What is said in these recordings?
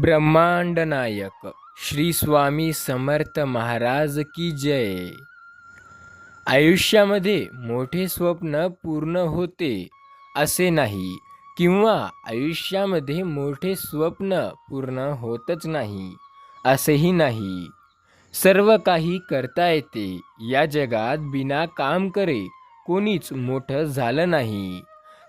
ब्रह्मांड नायक श्री स्वामी समर्थ महाराज की जय. आयुष्यामध्ये मोठे स्वप्न पूर्ण होते असे नाही किंवा आयुष्यामध्ये मोठे स्वप्न पूर्ण होतच नाही असेही नाही. सर्व काही करता येते या जगात बिना काम करे कोणीच मोठं झालं नाही.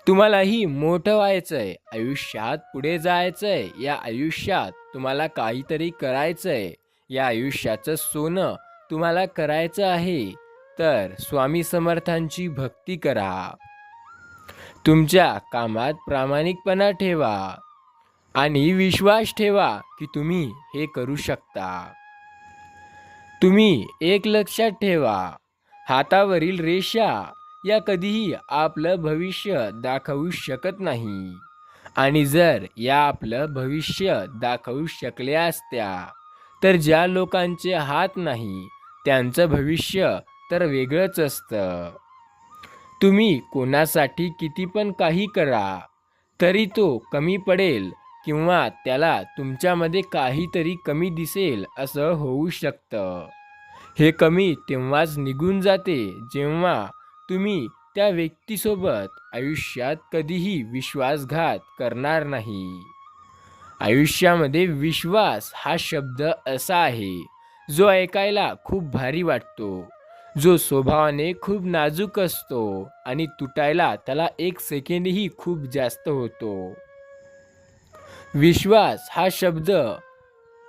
तुम्हालाही मोठं व्हायचंय. आयुष्यात पुढे जायचंय. या आयुष्यात तुम्हाला काहीतरी करायचंय. या आयुष्याचं सोनं तुम्हाला करायचं आहे. तर स्वामी समर्थांची भक्ती करा. तुमच्या कामात प्रामाणिकपणा ठेवा. आणि विश्वास ठेवा की तुम्ही हे करू शकता. तुम्ही एक लक्षात ठेवा. हातावरील रेषा या कधीही आपलं भविष्य दाखवू शकत नाही. आणि जर या आपलं भविष्य दाखवू शकल्या असत्या तर ज्या लोकांचे हात नाही त्यांचं भविष्य तर वेगळंच असतं. तुम्ही कोणासाठी किती पण काही करा तरी तो कमी पडेल किंवा त्याला तुमच्यामध्ये काहीतरी कमी दिसेल असं होऊ शकतं. हे कमी तेव्हाच निघून जाते जेव्हा तुम्ही त्या व्यक्तीसोबत आयुष्यात कधीही विश्वासघात करणार नाही. आयुष्यामध्ये विश्वास हा शब्द असा आहे जो ऐकायला खूप भारी वाटतो जो स्वभावाने खूप नाजूक असतो आणि तुटायला त्याला एक सेकंडही खूप जास्त होतो. विश्वास हा शब्द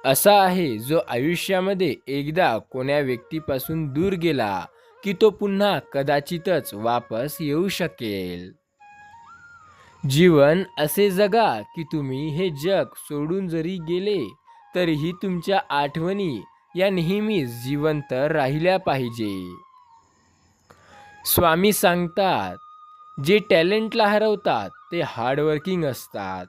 असा आहे जो आयुष्यामध्ये एकदा कोण्या व्यक्तीपासून दूर गेला की तो पुन्हा कदाचितच वापस येऊ शकेल. जीवन असे जगा की तुम्ही हे जग सोडून जरी गेले तरीही तुमच्या आठवणी या नेहमीच जिवंत राहिल्या पाहिजे. स्वामी सांगतात जे टॅलेंटला हरवतात ते हार्डवर्किंग असतात.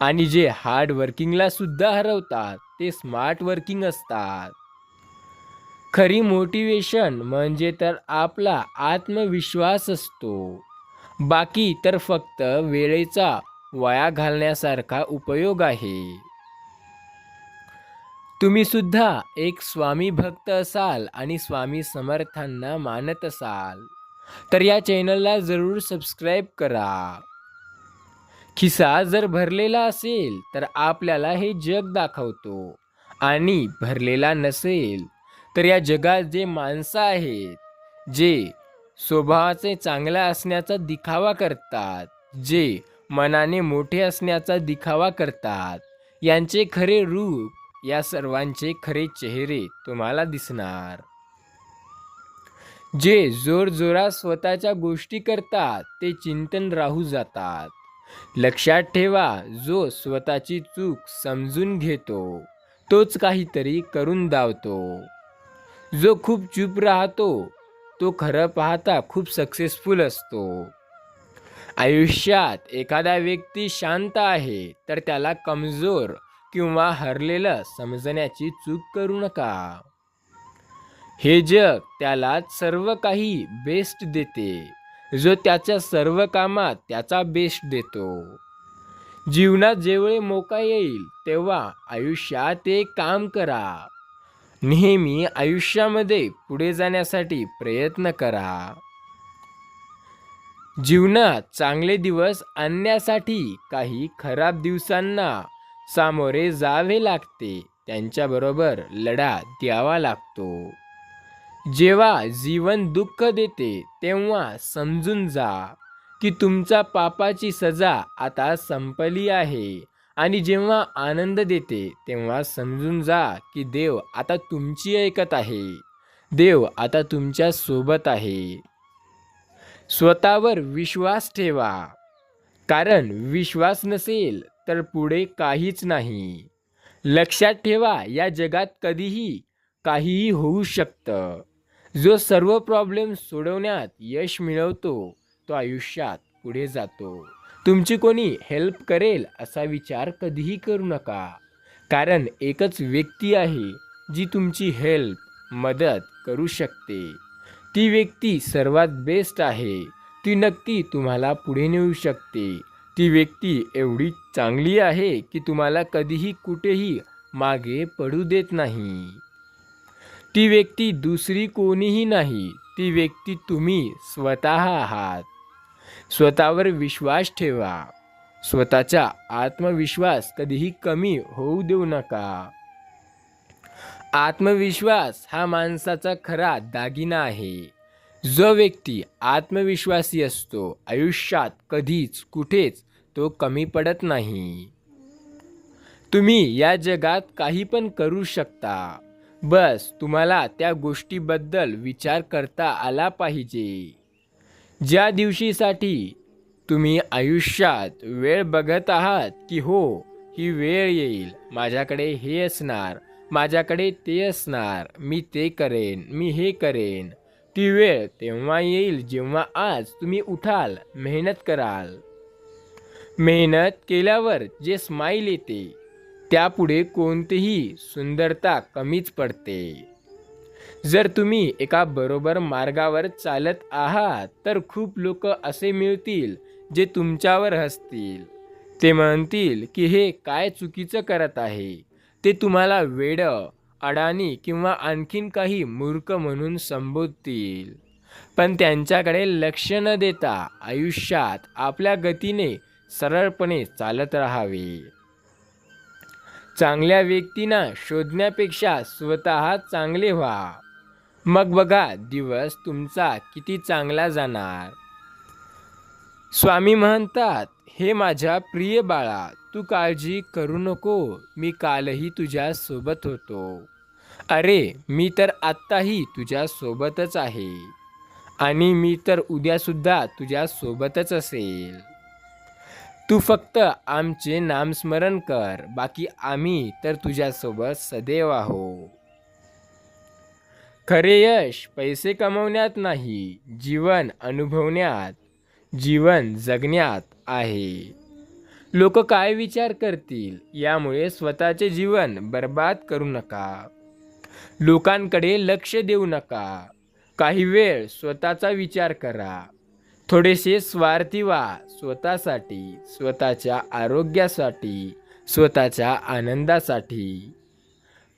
आणि जे हार्डवर्किंगला सुद्धा हरवतात ते स्मार्ट वर्किंग असतात. खरी मोटिवेशन म्हणजे तर आपला आत्मविश्वास असतो. बाकी तर फक्त वेळेचा वाया घालण्यासारखा उपयोग आहे. तुम्ही सुद्धा एक स्वामी भक्त असाल आणि स्वामी समर्थांना मानत असाल तर या चॅनलला जरूर सबस्क्राईब करा. खिसा जर भरलेला असेल तर आपल्याला हे जग दाखवतो. आणि भरलेला नसेल तर या जगात जे माणसं आहेत जे स्वभावाचे चांगला असण्याचा दिखावा करतात जे मनाने मोठे असण्याचा दिखावा करतात यांचे खरे रूप या सर्वांचे खरे चेहरे तुम्हाला दिसणार. जे जोरजोरात स्वतःच्या गोष्टी करतात ते चिंतन राहू जातात. लक्षात ठेवा जो स्वतःची चूक समजून घेतो तोच काहीतरी करून दावतो. जो खूप चूप राहतो तो खरं पाहता खूप सक्सेसफुल असतो. आयुष्यात एखादा व्यक्ती शांत आहे तर त्याला कमजोर किंवा हरलेलं समजण्याची चूक करू नका. हे जग त्याला सर्व काही बेस्ट देते. जो त्याच्या सर्व कामात त्याचा बेस्ट देतो. जीवनात जेवढे मोका येईल तेव्हा आयुष्यात एक काम करा. नेहमी आयुष्यामध्ये पुढे जाण्यासाठी प्रयत्न करा. जीवनात चांगले दिवस आणण्यासाठी काही खराब दिवसांना सामोरे जावे लागते. त्यांच्याबरोबर लढा द्यावा लागतो. जेव्हा जीवन दुःख देते तेव्हा समजून जा की तुमचा पापाची सजा आता संपली आहे. आणि जेव्हा आनंद देते तेव्हा समजून जा की देव आता तुमची ऐकत आहे. देव आता तुमच्यासोबत आहे. स्वतःवर विश्वास ठेवा. कारण विश्वास नसेल तर पुढे काहीच नाही. लक्षात ठेवा या जगात कधीही काहीही होऊ शकतं. जो सर्व प्रॉब्लेम सोडवण्यात यश मिळवतो तो आयुष्यात पुढे जातो. तुमची कोणी हेल्प करेल असा विचार कधीही करू नका. कारण एकच व्यक्ती आहे जी तुमची हेल्प मदत करू शकते. ती व्यक्ती सर्वात बेस्ट आहे. ती नक्की तुम्हाला पुढे नेऊ शकते. ती व्यक्ती एवढी चांगली आहे की तुम्हाला कधीही कुठेही मागे पडू देत नाही. ती व्यक्ती दुसरी कोणीही नाही. ती व्यक्ती तुम्ही स्वतः आहात. स्वतःवर विश्वास ठेवा. स्वतःचा आत्मविश्वास कधीही कमी होऊ देऊ नका. आत्मविश्वास हा माणसाचा खरा दागिना आहे. जो व्यक्ती आत्मविश्वासी असतो आयुष्यात कधीच कुठेच तो कमी पडत नाही. तुम्ही या जगात काही पण करू शकता. बस तुम्हाला त्या गोष्टीबद्दल विचार करता आला पाहिजे. ज्या दिवशीसाठी तुम्ही आयुष्यात वेळ बघत आहात की हो ही वेळ येईल. माझ्याकडे हे असणार माझ्याकडे ते असणार मी ते करेन मी हे करेन. ती वेळ तेव्हा येईल जेव्हा आज तुम्ही उठाल मेहनत कराल. मेहनत केल्यावर जे स्माईल येते त्यापुढे कोणतीही सुंदरता कमीच पडते. जर तुम्ही एका बरोबर मार्गावर चालत आहात तर खूप लोक असे मिळतील जे तुमच्यावर हसतील. ते म्हणतील की हे काय चुकीचं करत आहे? ते तुम्हाला वेड अडाणी किंवा आणखीन काही मूर्ख म्हणून संबोधतील. पण त्यांच्याकडे लक्ष न देता आयुष्यात आपल्या गतीने सरळपणे चालत राहावे. चांगल्या व्यक्तींना शोधण्यापेक्षा स्वतः चांगले व्हा. मग बघा दिवस तुमचा किती चांगला जाणार. स्वामी म्हणतात हे माझ्या प्रिय बाळा तू काळजी करू नको मी कालही तुझ्या सोबत होतो. अरे मी तर आत्ताही तुझ्या सोबतच आहे. आणि मी तर उद्यासुद्धा तुझ्या सोबतच असेल. तू फक्त आमचे नामस्मरण कर बाकी आम्ही तर तुझ्यासोबत सदैव आहो खरे यश पैसे कमवण्यात नाही जीवन अनुभवण्यात जीवन जगण्यात आहे. लोक काय विचार करतील? यामुळे स्वतःचे जीवन बर्बाद करू नका. लोकांकडे लक्ष देऊ नका. काही वेळ स्वतःचा विचार करा. थोडेसे स्वार्थी व्हा स्वतःसाठी स्वतःच्या आरोग्यासाठी स्वतःच्या आनंदासाठी.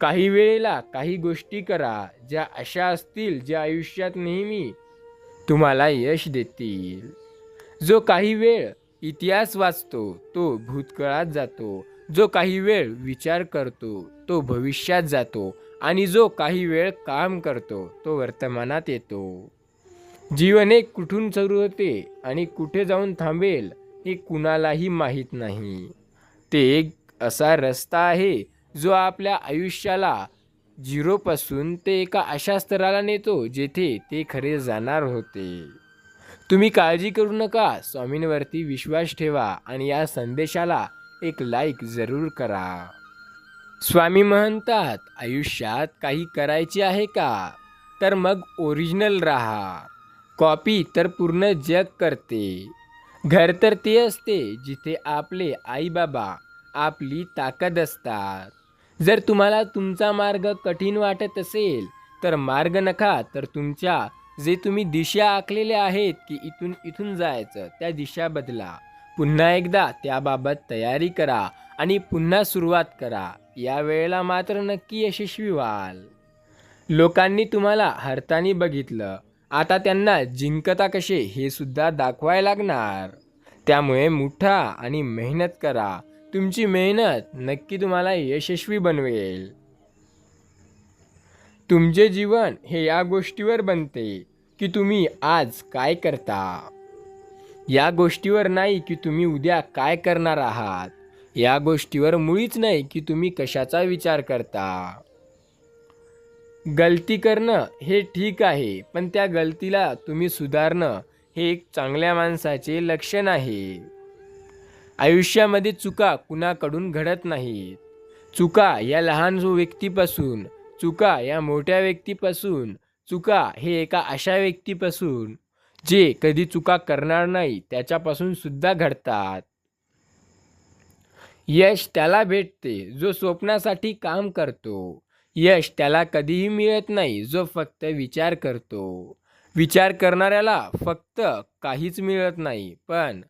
काही वेळेला काही गोष्टी करा ज्या अशा असतील ज्या आयुष्यात नेहमी तुम्हाला यश देतील. जो काही वेळ इतिहास वाचतो तो भूतकाळात जातो. जो काही वेळ विचार करतो तो भविष्यात जातो. आणि जो काही वेळ काम करतो तो वर्तमानात येतो. जीवन एक कुठून सुरू होते आणि कुठे जाऊन थांबेल हे कुणालाही माहीत नाही. ते एक असा रस्ता आहे जो आपल्या आयुष्याला झिरोपासून ते एका अशा स्तराला नेतो जेथे ते खरे जाणार होते. तुम्ही काळजी करू नका स्वामींवरती विश्वास ठेवा आणि या संदेशाला एक लाईक जरूर करा. स्वामी म्हणतात आयुष्यात काही करायचे आहे का? तर मग ओरिजिनल राहा. कॉपी तर पूर्ण जग करते. घर तर ते असते जिथे आपले आईबाबा आपली ताकद असतात. जर तुम्हाला तुमचा मार्ग कठीण वाटत असेल तर मार्ग नका तर तुमच्या जे तुम्ही दिशा आखलेल्या आहेत की इथून इथून जायचं त्या दिशा बदला. पुन्हा एकदा त्याबाबत तयारी करा आणि पुन्हा सुरुवात करा. या वेळेला मात्र नक्की यशस्वी व्हाल. लोकांनी तुम्हाला हरतानी बघितलं. आता त्यांना जिंकता कसे हे सुद्धा दाखवायला लागणार. त्यामुळे मुठा आणि मेहनत करा. तुमची मेहनत नक्की तुम्हाला यशस्वी बनवेल. तुमचे जीवन हे या गोष्टीवर बनते की तुम्ही आज काय करता. या गोष्टीवर नाही की तुम्ही उद्या काय करणार आहात. या गोष्टीवर मुळीच नाही की तुम्ही कशाचा विचार करता. गलती करणं हे ठीक आहे पण त्या गलतीला तुम्ही सुधारणं हे एक चांगल्या माणसाचे लक्षण आहे. आयुष्यामध्ये चुका कुणाकडून घडत नाहीत? चुका या लहान जो व्यक्तीपासून चुका या मोठ्या व्यक्तीपासून चुका हे एका अशा व्यक्तीपासून जे कधी चुका करणार नाही त्याच्यापासून सुद्धा घडतात. यश त्याला भेटते जो स्वप्नासाठी काम करतो. यश त्याला कधीही मिळत नाही जो फक्त विचार करतो. विचार करणाऱ्याला फक्त काहीच मिळत नाही पण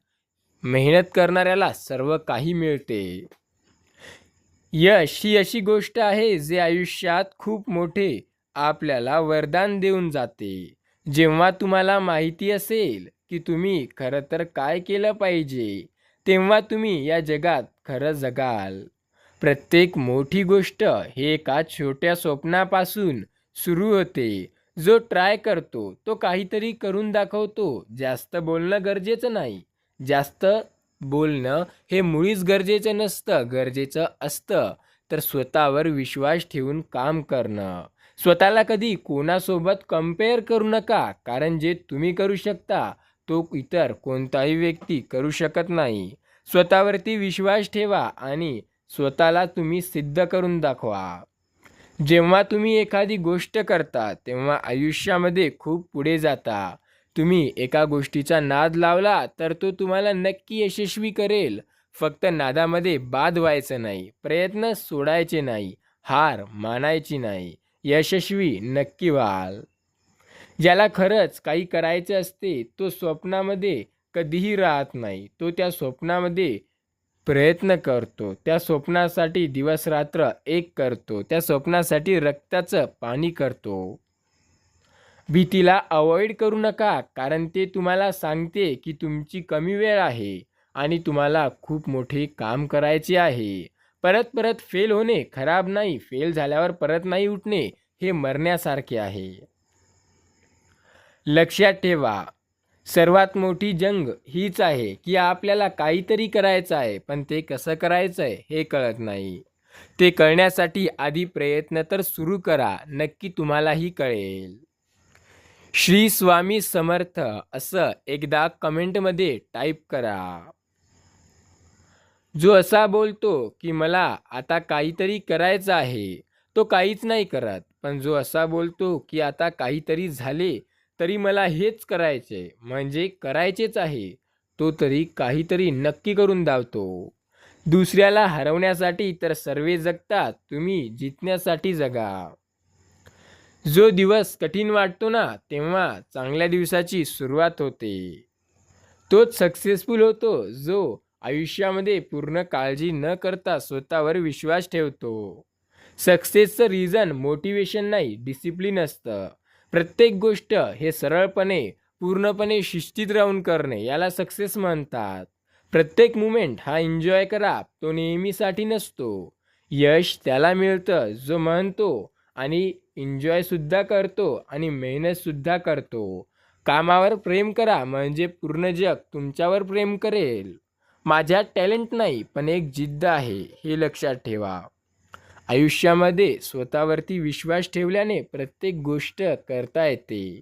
मेहनत करणाऱ्याला सर्व काही मिळते. यश ही अशी गोष्ट आहे जे आयुष्यात खूप मोठे आपल्याला वरदान देऊन जाते. जेव्हा तुम्हाला माहिती असेल की तुम्ही खरं तर काय केलं पाहिजे तेव्हा तुम्ही या जगात खरं जगाल. प्रत्येक मोठी गोष्ट हे एका छोट्या स्वप्नापासून सुरू होते. जो ट्राय करतो तो काहीतरी करून दाखवतो. जास्त बोलणं गरजेचं नाही. जास्त बोलणं हे मुळीच गरजेचं नसतं. गरजेचं असतं. तर स्वतःवर विश्वास ठेवून काम करणं. स्वतःला कधी कोणासोबत कंपेअर करू नका. कारण जे तुम्ही करू शकता तो इतर कोणताही व्यक्ती करू शकत नाही. स्वतःवरती विश्वास ठेवा आणि स्वतःला तुम्ही सिद्ध करून दाखवा. जेव्हा तुम्ही एखादी गोष्ट करता तेव्हा आयुष्यामध्ये खूप पुढे जाता. तुम्ही एका गोष्टीचा नाद लावला तर तो तुम्हाला नक्की यशस्वी करेल. फक्त नादामध्ये बाद व्हायचं नाही प्रयत्न सोडायचे नाही हार मानायची नाही. यशस्वी नक्की व्हाल. ज्याला खरंच काही करायचे असते तो स्वप्नामध्ये कधीही राहत नाही. तो त्या स्वप्नामध्ये प्रयत्न करतो. त्या स्वप्नासाठी दिवसरात्र एक करतो. त्या स्वप्नासाठी रक्ताचं पाणी करतो. भीतीला अवॉइड करू नका कारण ते तुम्हाला सांगते की तुमची कमी वेळ आहे आणि तुम्हाला खूप मोठे काम करायचे आहे. परत परत फेल होणे खराब नाही फेल झाल्यावर परत नाही उठणे हे मरण्यासारखे आहे. लक्षात ठेवा सर्वात मोठी जंग हीच आहे की आपल्याला काहीतरी करायचं आहे पण ते कसं करायचं आहे हे कळत नाही. ते कळण्यासाठी आधी प्रयत्न तर सुरू करा नक्की तुम्हालाही कळेल. श्री स्वामी समर्थ असं एकदा कमेंटमध्ये टाईप करा. जो असा बोलतो की मला आता काहीतरी करायचं आहे तो काहीच नाही करत. पण जो असा बोलतो की आता काहीतरी झाले तरी मला हेच करायचे म्हणजे करायचेच आहे तो तरी काहीतरी नक्की करून धावतो दुसऱ्याला हरवण्यासाठी तर सर्वे जगतात तुम्ही जितण्यासाठी जगा. जो दिवस कठीण वाटतो ना तेव्हा चांगल्या दिवसाची सुरुवात होते. तोच सक्सेसफुल होतो जो आयुष्यामध्ये पूर्ण काळजी न करता स्वतःवर विश्वास ठेवतो. सक्सेसचं रिझन मोटिवेशन नाही डिसिप्लिन असतं. प्रत्येक गोष्ट हे सरळपणे पूर्णपणे शिस्तीत राहून करणे याला सक्सेस म्हणतात. प्रत्येक मुमेंट हा एन्जॉय करा तो नेहमीसाठी नसतो. यश त्याला मिळतं जो म्हणतो आणि एन्जॉयसुद्धा करतो आणि मेहनतसुद्धा करतो. कामावर प्रेम करा म्हणजे पूर्ण जग तुमच्यावर प्रेम करेल. माझ्यात टॅलेंट नाही पण एक जिद्द आहे हे लक्षात ठेवा. आयुष्यामध्ये स्वतःवरती विश्वास ठेवल्याने प्रत्येक गोष्ट करता येते.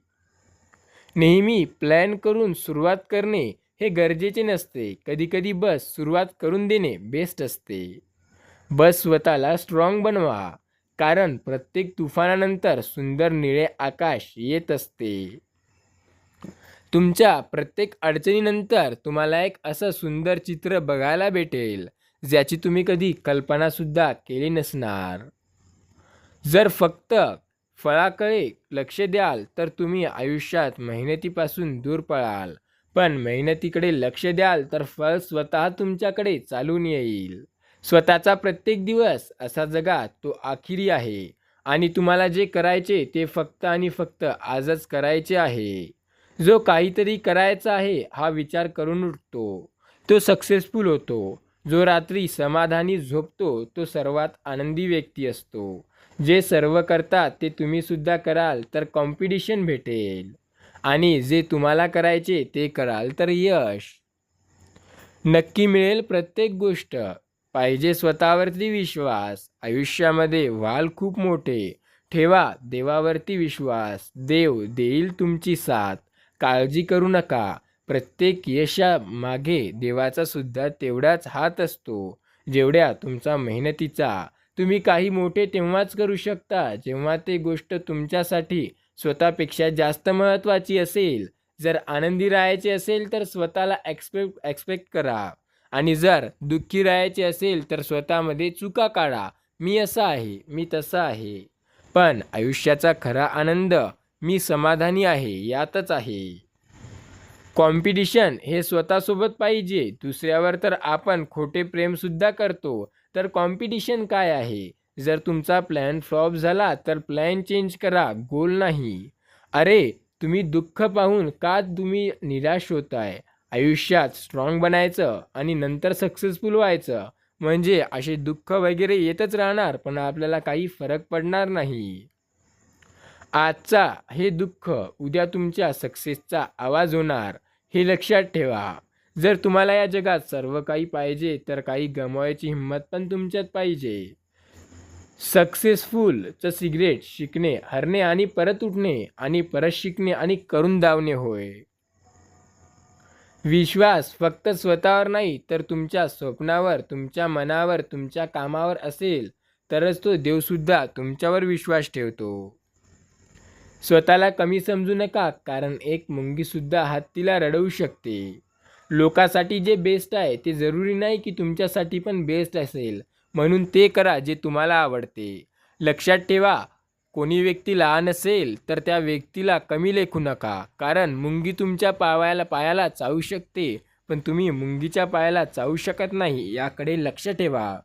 नेहमी प्लॅन करून सुरुवात करणे हे गरजेचे नसते. कधीकधी बस सुरुवात करून देणे बेस्ट असते. बस स्वतःला स्ट्रॉंग बनवा. कारण प्रत्येक तुफानानंतर सुंदर निळे आकाश येत असते. तुमच्या प्रत्येक अडचणीनंतर तुम्हाला एक असं सुंदर चित्र बघायला भेटेल ज्याची तुम्ही कधी कल्पनासुद्धा केली नसणार. जर फक्त फळाकडे लक्ष द्याल तर तुम्ही आयुष्यात मेहनतीपासून दूर पळाल. पण मेहनतीकडे लक्ष द्याल तर फळ स्वतः तुमच्याकडे चालून येईल. स्वतःचा प्रत्येक दिवस असा जगा तो आखिरी आहे. आणि तुम्हाला जे करायचे ते फक्त आणि फक्त आजच करायचे आहे. जो काहीतरी करायचा आहे हा विचार करून उठतो. तो सक्सेसफुल होतो. जो रात्री समाधानी झोपतो तो सर्वात आनंदी व्यक्ती असतो. जे सर्व करतात ते तुम्हीसुद्धा कराल तर कॉम्पिटिशन भेटेल. आणि जे तुम्हाला करायचे ते कराल तर यश. नक्की मिळेल प्रत्येक गोष्ट. पाहिजे स्वतःवरती विश्वास. आयुष्यामध्ये व्हाल खूप मोठे. ठेवा देवावरती विश्वास. देव देईल तुमची साथ. काळजी करू नका. प्रत्येक यशामागे देवाचा सुद्धा तेवढाच हात असतो. जेवढ्या तुमचा मेहनतीचा. तुम्ही काही मोठे तेव्हाच करू शकता जेव्हा ते गोष्ट तुमच्यासाठी स्वतःपेक्षा जास्त महत्त्वाची असेल. जर आनंदी राहायचे असेल तर स्वतःला एक्सपेक्ट एक्सपेक्ट करा. आणि जर दुःखी राहायचे असेल तर स्वतःमध्ये चुका काढा. मी असा आहे मी तसा आहे. पण आयुष्याचा खरा आनंद मी समाधानी आहे यातच आहे. कॉम्पिटिशन हे स्वतःसोबत पाहिजे दुसऱ्यावर तर आपण खोटे प्रेमसुद्धा करतो. तर कॉम्पिटिशन काय आहे? जर तुमचा प्लॅन फ्लॉप झाला तर प्लॅन चेंज करा गोल नाही. अरे तुम्ही दुःख पाहून का तुम्ही निराश होताय? आयुष्यात स्ट्रॉंग बनायचं आणि नंतर सक्सेसफुल व्हायचं. म्हणजे असे दुःख वगैरे येतच राहणार पण आपल्याला काही फरक पडणार नाही. आजचा हे दुःख उद्या तुमच्या सक्सेसचा आवाज होणार हे लक्षात ठेवा. जर तुम्हाला या जगात सर्व काही पाहिजे तर काही गमवायची हिंमत पण तुमच्यात पाहिजे. सक्सेसफुलचं सिगरेट शिकणे हरणे आणि परत उठणे आणि परत शिकणे आणि करून धावणे होय. विश्वास फक्त स्वतःवर नाही तर तुमच्या स्वप्नावर तुमच्या मनावर तुमच्या कामावर असेल तरच तो देवसुद्धा तुमच्यावर विश्वास ठेवतो. स्वतःला कमी समजू नका कारण एक मुंगीसुद्धा हत्तीला रडवू शकते. लोकासाठी जे बेस्ट आहे ते जरुरी नाही की तुमच्यासाठी पण बेस्ट असेल म्हणून ते करा जे तुम्हाला आवडते. लक्षात ठेवा कोणी व्यक्ती लहान असेल तर त्या व्यक्तीला कमी लेखू नका. कारण मुंगी तुमच्या पायाला पायाला चावू शकते पण तुम्ही मुंगीच्या पायाला चावू शकत नाही याकडे लक्ष ठेवा.